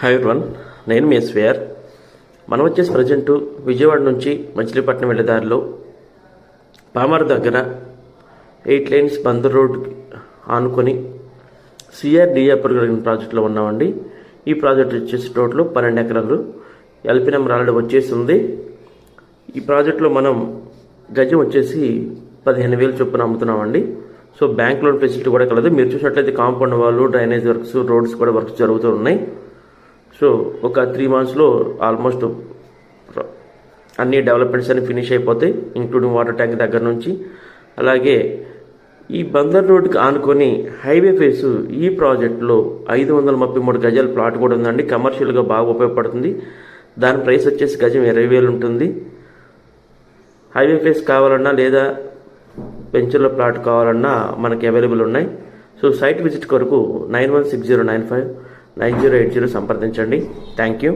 Hi one నేను మీ SVR మనం వచ్చేసి ప్రజెంట్ విజయవాడ నుంచి మచిలీపట్నం వెళ్ళే దారిలో పామర్ దగ్గర ఎయిట్ లైన్స్ బందర్ రోడ్ ఆనుకొని సిఆర్డిఏ అప్రూవ్ ప్రాజెక్టులో ఉన్నామండి. ఈ ప్రాజెక్ట్ వచ్చేసి టోటల్ పన్నెండు ఎకరాలు. ఎల్పి నెంబర్ ఆల్రెడీ వచ్చేసింది. ఈ ప్రాజెక్ట్లో మనం గజం వచ్చేసి పదిహేను వేలు చొప్పున అమ్ముతున్నామండి. సో బ్యాంక్ లోన్ ఫెసిలిటీ కూడా కలదు. మీరు చూసినట్లయితే కాంపౌండ్ వాళ్ళు డ్రైనేజ్ వర్క్స్ రోడ్స్ కూడా వర్క్స్ జరుగుతూ ఉన్నాయి. సో ఒక త్రీ మంత్స్లో ఆల్మోస్ట్ అన్ని డెవలప్మెంట్స్ అన్ని ఫినిష్ అయిపోతాయి ఇంక్లూడింగ్ వాటర్ ట్యాంక్ దగ్గర నుంచి. అలాగే ఈ బందర్ రోడ్కి ఆనుకొని హైవే ఫేస్ ఈ ప్రాజెక్టులో ఐదు వందల ముప్పై మూడు గజాల ప్లాట్ కూడా ఉందండి. కమర్షియల్గా బాగా ఉపయోగపడుతుంది. దాని ప్రైస్ వచ్చేసి గజం ఇరవై వేలు ఉంటుంది. హైవే ఫేస్ కావాలన్నా లేదా వెంచర్లో ప్లాట్ కావాలన్నా మనకి అవైలబుల్ ఉన్నాయి. సో సైట్ విజిట్ కొరకు nine one six zero nine five nine zero eight zero సంప్రదించండి. Thank you